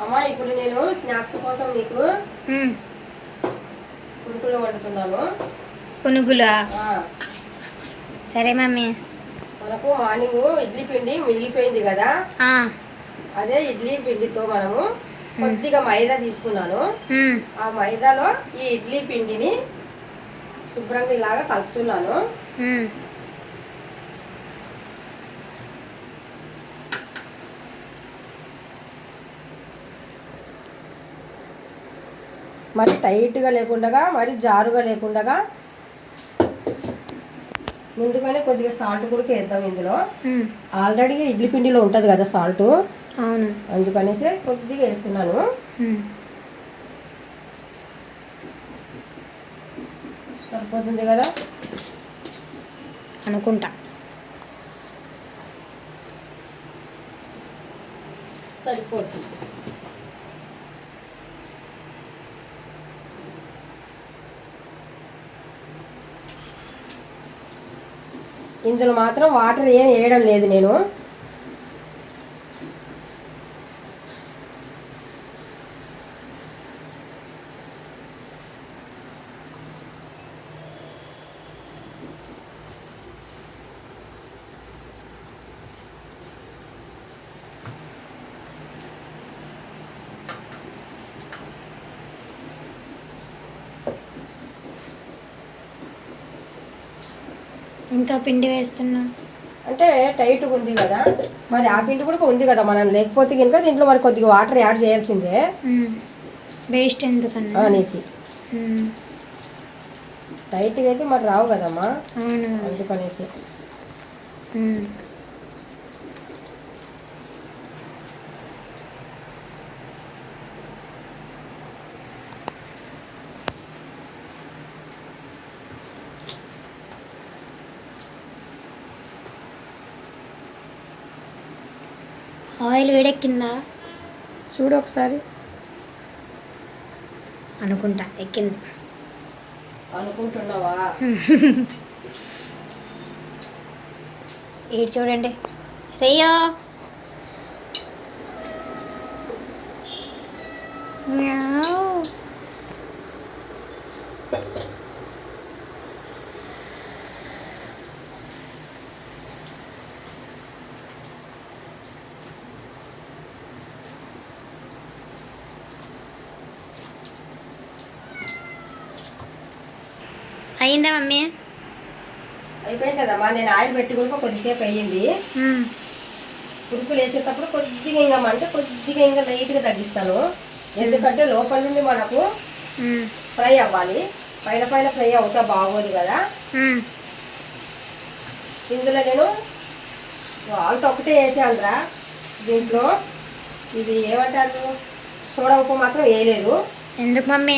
అమ్మా ఇప్పుడు నేను స్నాక్స్ కోసం మీకు మ్మ్. పునుకులు వండుతున్నాను. పునుగులా సరే మమ్మీ. మనకు మార్నింగ్ ఇడ్లీ పిండి మిగిలిపోయింది కదా? అదే ఇడ్లీ పిండితో మనము కొద్దిగా మైదా తీసుకున్నాను. ఆ మైదాలో ఈ ఇడ్లీ పిండిని శుభ్రంగా ఇలాగా కలుపుతున్నాను. మరి టైట్గా లేకుండా మరి జారుగా లేకుండా ముందుగానే కొద్దిగా సాల్ట్ కూడా వేద్దాం ఇందులో. ఆల్రెడీ ఇడ్లీ పిండిలో ఉంటుంది కదా సాల్ట్. అవును. అందుకనేసి కొద్దిగా వేస్తున్నాను. సరిపోతుంది కదా? అనుకుంటా. సరిపోతుంది. ఇందులో మాత్రం వాటర్ ఏం వేయడం లేదు నేను. ఇంకా పిండి వేస్తున్నా. అంటే టైట్గా ఉంది కదా మరి ఆ పిండి కూడా ఉంది కదా మనం. లేకపోతే కనుక దీంట్లో మరి కొద్దిగా వాటర్ యాడ్ చేయాల్సిందే. వేస్ట్ ఎందుకన్నా? అనేసి. టైట్గా అయితే మరి రావు కదమ్మా. అందుకనేసి. ఆయిల్ వేడెక్కిందా? చూడు ఒకసారి. అనుకుంటా ఎక్కింది. అనుకుంటున్నావా? ఇటు చూడండి. రేయో! మ్యావ్. అయిందా మమ్మీ? అయిపోయింటదమ్మా. నేను ఆయిల్ పెట్టి కూడా కొద్దిసేపు అయ్యింది. పురుకులు వేసేటప్పుడు కొద్దిగా ఇంకా అంటే కొద్దిగా ఇంకా లైట్గా తగ్గిస్తాను. ఎందుకంటే లోపల నుండి మనకు. ఫ్రై అవ్వాలి. పైన పైన ఫ్రై అవుతా బాగోదు కదా. ఇందులో నేను సాల్ట్ ఒకటే వేసానురా. దీంట్లో ఇది ఏమంటారు? సోడా ఉప్పు మాత్రం వేయలేదు. ఎందుకు మమ్మీ?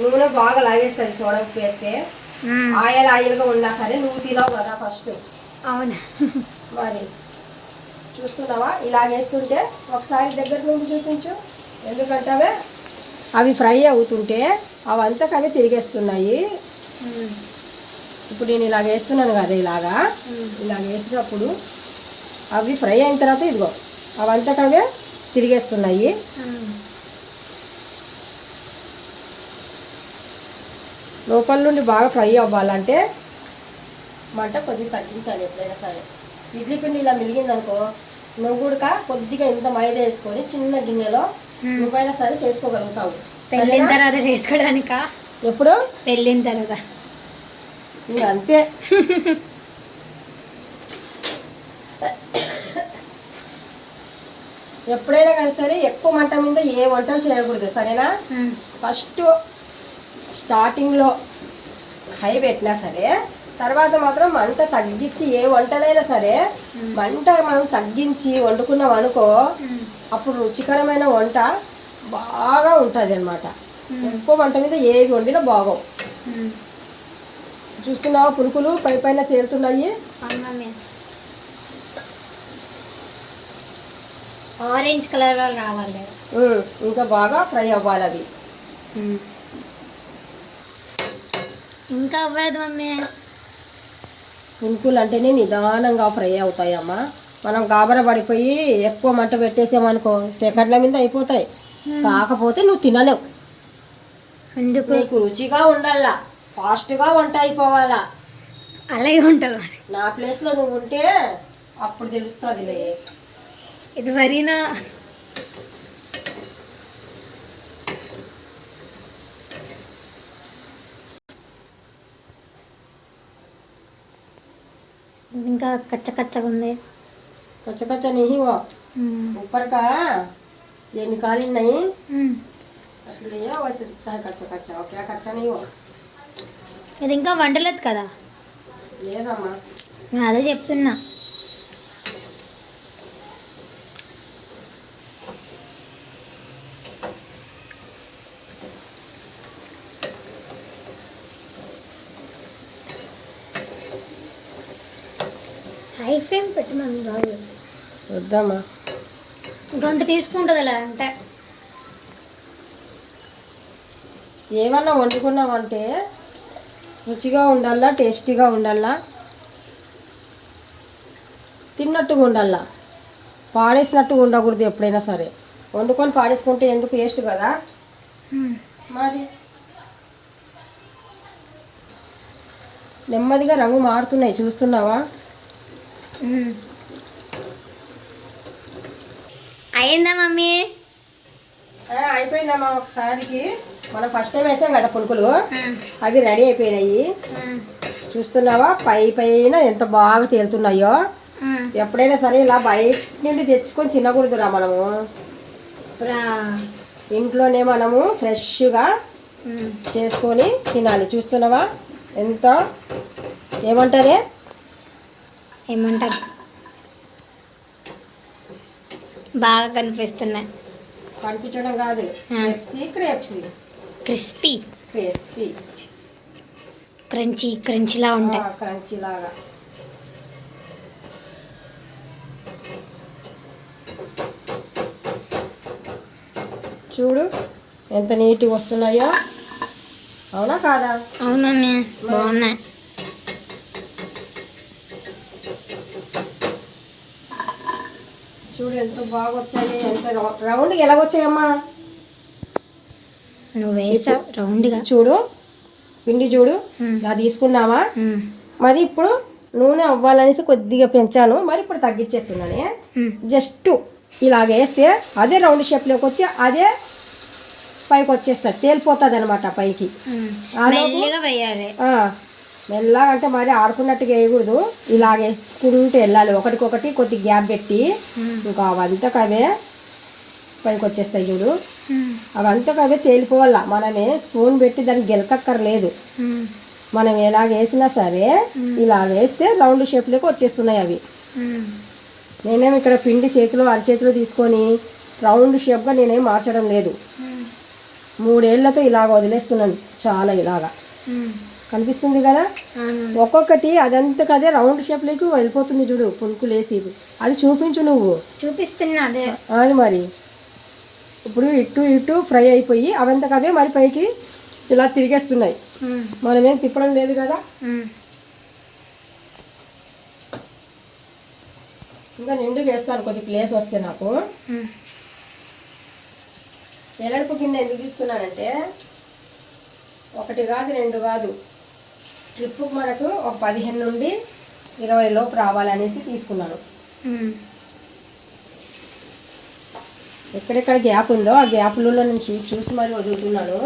నూనె బాగా లాగేస్తుంది సోడా ఉప్పు వేస్తే. ఆయిల్ ఆయిల్గా ఉన్నా సరే నువ్వు తినవు కదా ఫస్ట్. అవునా. మరి చూస్తున్నావా? ఇలా వేస్తుంటే ఒకసారి దగ్గర నుండి చూపించు. ఎందుకంటే అవి ఫ్రై అవుతుంటే అవంతా అవి తిరిగేస్తున్నాయి. ఇప్పుడు నేను ఇలా వేస్తున్నాను కదా ఇలాగా. ఇలా వేసినప్పుడు అవి ఫ్రై అయిన తర్వాత ఇదిగో అవంతా అవే తిరిగేస్తున్నాయి. లోపల నుండి బాగా ఫ్రై అవ్వాలంటే మంట కొద్దిగా తగ్గించాలి ఎప్పుడైనా సరే. ఇడ్లీ పిండి ఇలా మిలిగిందనుకో నువ్వు కూడా కొద్దిగా ఇంత మైదా వేసుకొని చిన్న గిన్నెలో. నువ్వైనా సరే చేసుకోగలుగుతావు. పెళ్ళిన? తర్వాత చేసుకోవడానికా ఎప్పుడు? పెళ్ళిన తర్వాత. అంతే. ఎప్పుడైనా కానీ సరే ఎక్కువ మంట మీద ఏ వంటలు చేయకూడదు. సరేనా. ఫస్ట్ స్టార్టింగ్లో హై పెట్టినా సరే తర్వాత మాత్రం మంట తగ్గించి ఏ వంటలైనా సరే మంట మనం తగ్గించి వండుకున్నాం అనుకో. అప్పుడు రుచికరమైన వంట బాగా ఉంటుంది అనమాట ఎక్కువ వంట మీద ఏవి వండినా బాగోవు. మ్మ్. చూస్తున్నావా పులుకులు పై పైన తేలుతున్నాయి. ఆరెంజ్ కలర్ రావాలి. ఇంకా బాగా ఫ్రై అవ్వాలి అవి. ఇంకా అవ్వలేదు మమ్మీ. పులుకులు అంటేనే నిదానంగా ఫ్రై అవుతాయమ్మా. మనం గాబర పడిపోయి ఎక్కువ మంట పెట్టేసామనుకో సెకండ్ల మీద అయిపోతాయి. కాకపోతే నువ్వు తినలేవు. ఎందుకు? నీకు రుచిగా ఉండాలా ఫాస్ట్గా వంట అయిపోవాలా. అలాగే మరి. నా ప్లేస్లో నువ్వు ఉంటే అప్పుడు తెలుస్తుందిలే. ఇది మరీనా ఇంకా కచ్చ కచ్చగా ఉంది కచ్చ కచ్చ नहीं वो మ్మ్. ऊपर का ये निकाली नहीं మ్మ్. असली है वैसे दिखता है कच्चा कच्चा और क्या कच्चा नहीं हो ఇది ఇంకా వండలేదు కదా లేదమ్మా నేను అదే చెప్తున్నా హై ఫ్లేమ్ పెట్టమని బాబు వద్దమ్మా గంట తీసుకుంటుంది అలా అంటే. ఏమన్నా వండుకున్నామంటే రుచిగా ఉండాలా టేస్టీగా ఉండాలా? తిన్నట్టుగా ఉండాలా? పాడేసినట్టుగా ఉండకూడదు ఎప్పుడైనా సరే. వండుకొని పాడేసుకుంటే ఎందుకు వేస్ట్ కదా? మరి? నెమ్మదిగా రంగు మారుతున్నాయి చూస్తున్నావా? అయిందా మమ్మీ? అయిపోయిందమ్మా ఒకసారికి. మనం ఫస్ట్ టైం వేసాం కదా పులుకులు. అవి రెడీ అయిపోయినాయి. చూస్తున్నావా? పై పైన ఎంత బాగా తేలుతున్నాయో. ఎప్పుడైనా సరే ఇలా బయట నుండి తెచ్చుకొని తినకూడదురా మనము. ఇంట్లోనే మనము ఫ్రెష్గా చేసుకొని తినాలి. చూస్తున్నావా? ఎంత? ఏమంటారే? ఏమంటారు? బాగా కనిపిస్తున్నాయి. కనిపించడం కాదు. ఆ. Crispy crispy. Crispy. Crispy. Crunchy క్రంచీలా ఉంటాయి. క్రంచీ లాగా చూడు ఎంత నీట్గా వస్తున్నాయో. అవునా కాదా? అవును బాగున్నాయి. చూడు ఎంత బాగా వచ్చాయి ఎంత రౌ- రౌండ్గా ఎలా వచ్చాయమ్మా నువ్వు వేసావు రౌండ్గా. చూడు పిండి చూడు. ఇలా తీసుకున్నావా. మరి ఇప్పుడు నూనె అవ్వాలనేసి కొద్దిగా పెంచాను మరి ఇప్పుడు తగ్గించేస్తున్నానే. జస్ట్ ఇలాగ వేస్తే అదే రౌండ్ షేప్లోకి వచ్చి అదే పైకి. వచ్చేస్తుంది తేలిపోతుంది అనమాట పైకి మెల్లిగా వేయాలి ఆ, మెల్లగా అంటే మరి ఆడుకున్నట్టుగా వేయకూడదు ఇలాగ వేసుకుంటూ వెళ్ళాలి ఒకటికొకటి కొద్ది గ్యాప్ పెట్టి. ఇంకా అవంతకు అవే పైకి వచ్చేస్తాయి చూడు. అవంతకు అవే తేలిపోవాల మనమే స్పూన్ పెట్టి దానికి గెలకక్కర్లేదు. మనం ఎలాగ వేసినా సరే ఇలా వేస్తే రౌండ్ షేప్లోకి వచ్చేస్తున్నాయి అవి మ్మ్. నేనేం ఇక్కడ పిండి చేతిలో అరచేతిలో తీసుకొని రౌండ్ షేప్గా నేనేం మార్చడం లేదు. మూడేళ్ళతో ఇలాగ వదిలేస్తున్నాను చాలా ఇలాగా. కనిపిస్తుంది కదా? ఒక్కొక్కటి అదంతకు అదే రౌండ్ షేప్లోకి వెళ్ళిపోతుంది చూడు పులుకులు వేసి అది చూపించు నువ్వు. చూపిస్తున్నా అదే. మరి. ఇప్పుడు ఇటు ఇటు ఫ్రై అయిపోయి అవంతకు అవే మరి పైకి ఇలా తిరిగేస్తున్నాయి. మనమేం తిప్పడం లేదు కదా. ఇంకా నిండుగా వేస్తాను కొద్ది ప్లేస్ వస్తే నాకు. వెల్లడుపు గిన్నె ఎందుకు తీసుకున్నానంటే ఒకటి కాదు రెండు కాదు. ట్రిప్పుకు మనకు ఒక పదిహేను నుండి ఇరవై లోపు రావాలనేసి తీసుకున్నాను. ఎక్కడెక్కడ గ్యాప్ ఉందో ఆ గ్యాప్లలో నేను చూ చూసి మరి వదులుతున్నాను.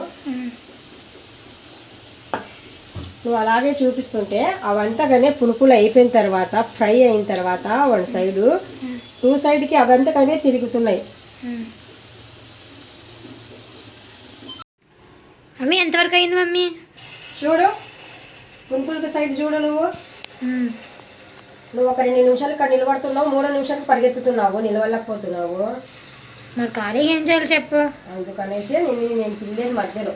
నువ్వు అలాగే చూపిస్తుంటే అవంతగానే పునుకులు అయిపోయిన తర్వాత ఫ్రై అయిన తర్వాత వన్ సైడు టూ సైడ్కి అవంతకనే తిరుగుతున్నాయి మ్మ్. మమ్మీ ఎంతవరకు అయింది మమ్మీ చూడు పునుకులకి సైడ్ చూడు నువ్వు. నువ్వు ఒక రెండు నిమిషాలు ఇక్కడ నిలబడుతున్నావు మూడో నిమిషాలు పరిగెత్తుతున్నావు నిలవలేకపోతున్నావు మరి ఖాళీగా ఏం చేయాలి చెప్పు అందుకనేసి నేను నేను పిల్లేది మధ్యలో.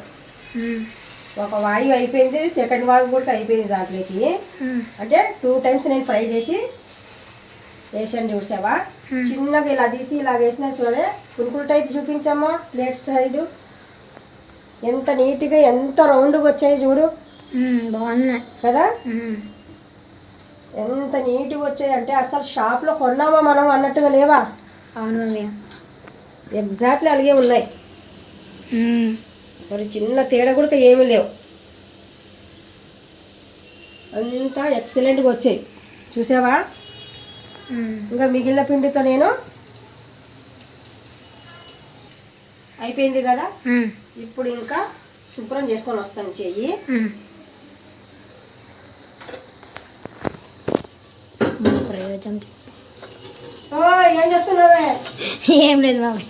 ఒక వాయి అయిపోయింది సెకండ్ వాయి కూడా అయిపోయింది దాంట్లోకి. అంటే టూ టైమ్స్ నేను ఫ్రై చేసి వేసాను చూసావా. చిన్నగా ఇలా తీసి ఇలా వేసిన సరే పునుకులు టైప్ చూపించమ్మా ప్లేట్ సైడ్ ఎంత నీట్గా ఎంత రౌండ్గా వచ్చాయి చూడు. బాగున్నాయి. కదా. ఎంత నీట్గా వచ్చాయి అంటే అసలు షాప్లో కొన్నామా మనం అన్నట్టుగా లేవా? అవును ఎగ్జాక్ట్లీ అలాగే ఉన్నాయి. మరి చిన్న తేడా కూడా ఏమీ లేవు. అంతా ఎక్సలెంట్గా వచ్చాయి. చూసావా. ఇంకా మిగిలిన పిండితో నేను అయిపోయింది కదా. ఇప్పుడు ఇంకా శుభ్రం చేసుకొని వస్తాను చెయ్యి మ్మ్. మన ప్రయోజనం ఓ ఏం చేస్తున్నావే? ఏం లేదు బాబాయ్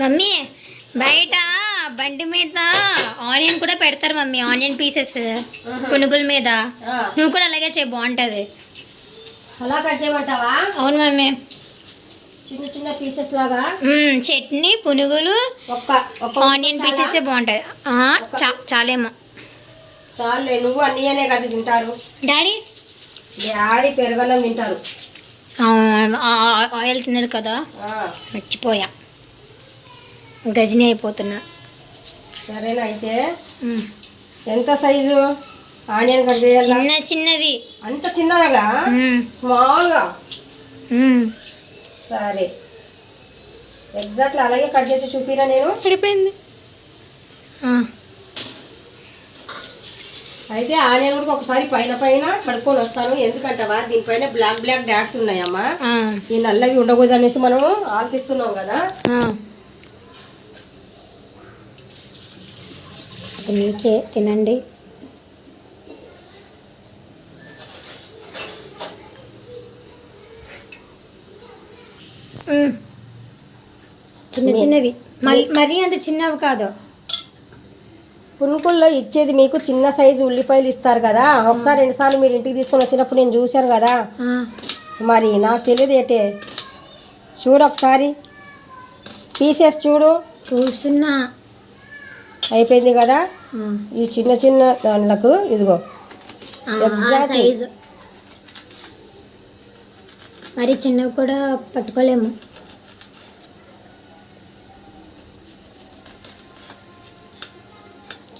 మమ్మీ బయట బండి మీద ఆనియన్ కూడా పెడతారు మమ్మీ ఆనియన్ పీసెస్ పునుగుల మీద. నువ్వు కూడా అలాగే చేయి బాగుంటుంది. అలా కట్ చేయమంటావా? అవును మమ్మీ. చిన్న చిన్న పీసెస్ లాగా? చట్నీ పునుగులు ఆనియన్ చాలా? పీసెస్ చా- చాలేమో. చాలులే నువ్వు అన్నీనే కదా తింటారు. డాడీ? డాడీ పెరగలం తింటారు. ఆయిల్ తిన్నారు కదా? మర్చిపోయా. గజని అయిపోతున్నా. సరేనా అయితే. ఎంత సైజు? ఆనియన్ కట్ చేయాలా? చిన్న చిన్నవి. అంత చిన్నగా. స్మాల్గా. సరే. ఎగ్జాక్ట్లీ అలాగే కట్ చేసి చూపిరా నేను. సరిపోయింది. ఆ, అయితే ఆనియన్ కూడా ఒకసారి పైన పైన కడుక్కొని వస్తాను. ఎందుకంటవా? దీనిపైన బ్లాక్ బ్లాక్ డాట్స్ ఉన్నాయమ్మా. ఈ నల్లవి ఉండకూడదు అనేసి మనం ఆల్తిస్తున్నాం కదా అది మీకే తినండి. చిన్న చిన్నవి. మరీ అంత చిన్నవి కాదు. పునుకుల్లో ఇచ్చేది మీకు చిన్న సైజు ఉల్లిపాయలు ఇస్తారు కదా ఒకసారి రెండుసార్లు మీరు ఇంటికి తీసుకొని వచ్చినప్పుడు నేను చూశాను కదా. మరి నాకు తెలియదు ఏంటే? చూడు ఒకసారి. పీసెస్ చూడు. చూస్తున్నా. అయిపోయింది కదా? ఈ చిన్న చిన్న దానిలకు ఇదిగో. సైజు. మరి చిన్నవి కూడా పట్టుకోలేము.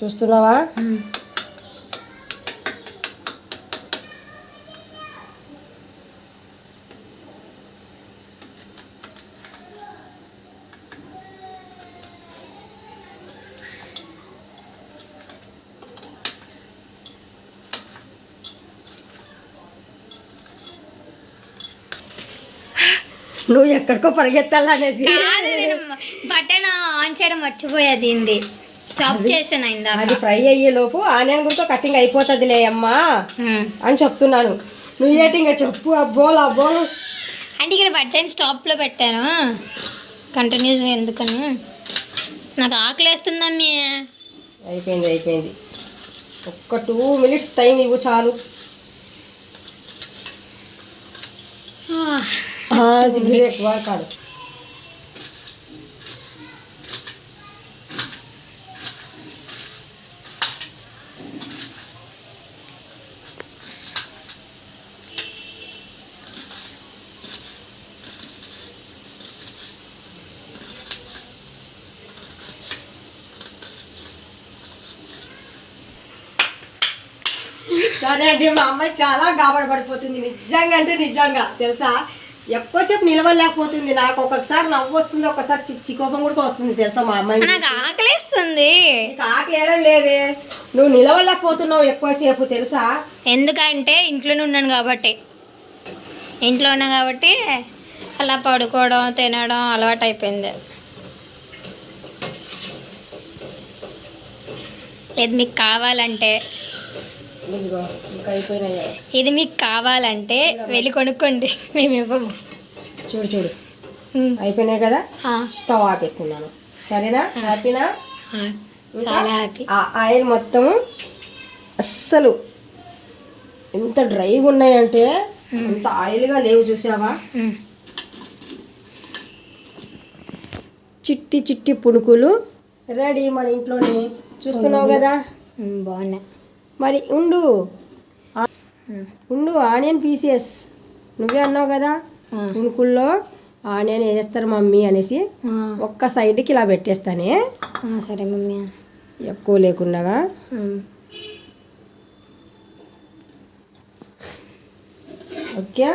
చూస్తున్నావా? నువ్వు ఎక్కడికో పరిగెత్తాలనేసి. బటన్ ఆన్ చేయడం మర్చిపోయా దీనిది స్టాప్ చేసాను ఇందాక. అది ఫ్రై అయ్యే లోపు ఆనియన్ కూడా కటింగ్ అయిపోతుందిలే అమ్మా. మ్మ్. అని చెప్తున్నాను. నువ్వు ఏంటి ఇంకా చెప్పు అబ్బోలు అబ్బోలు అంటే ఇక్కడ బటన్ స్టాప్లో పెట్టాను. కంటిన్యూస్గా ఎందుకని? నాకు ఆకలి వేస్తుందమ్మీ అయిపోయింది అయిపోయింది. ఒక్క టూ మినిట్స్ టైం ఇవ్వు చాలు. ఎక్కువ కాదు సరే అండి మా అమ్మాయి చాలా గాబడి పడిపోతుంది నిజంగా అంటే నిజంగా తెలుసా? ఎక్కువసేపు నిలవలేకపోతుంది నాకు ఒక్కొక్కసారి నవ్వు వస్తుంది ఒక్కసారి పిచ్చి కోపం కూడా వస్తుంది తెలుసా మా అమ్మాయి నాకు ఆకలిస్తుంది. నీకు ఆకలి వేయడం లేదే. నువ్వు నిలవలేకపోతున్నావు ఎక్కువసేపు తెలుసా? ఎందుకంటే ఇంట్లోనే ఉన్నాను కాబట్టి. ఇంట్లో ఉన్నా కాబట్టి అలా పడుకోవడం తినడం అలవాటు అయిపోయింది. ఇది మీకు కావాలంటే ఇదిగో ఇంకా అయిపోయినాయి? ఇది మీకు కావాలంటే వెళ్ళి కొనుక్కోండి. మేము ఇవ్వము. చూడు చూడు. అయిపోయినాయి కదా? స్టవ్ ఆపేస్తున్నాను. సరేనా? హ్యాపీనా? చాలా హ్యాపీ. ఆ ఆయిల్ మొత్తం అస్సలు ఎంత డ్రైగా ఉన్నాయంటే అంత ఆయిల్గా లేవు చూసావా. చిట్టి చిట్టి పుణుకులు రెడీ మన ఇంట్లోనే. చూస్తున్నావు కదా? బాగున్నాయి. మరి ఉండు. ఉండు ఆనియన్ పీసెస్ నువ్వే అన్నావు కదా ఆ. పుణుకుల్లో ఆనియన్ వేస్తారు మమ్మీ అనేసి ఒక్క సైడ్కి ఇలా పెట్టేస్తానే సరే మమ్మీ ఎక్కువ లేకుండా. ఓకే.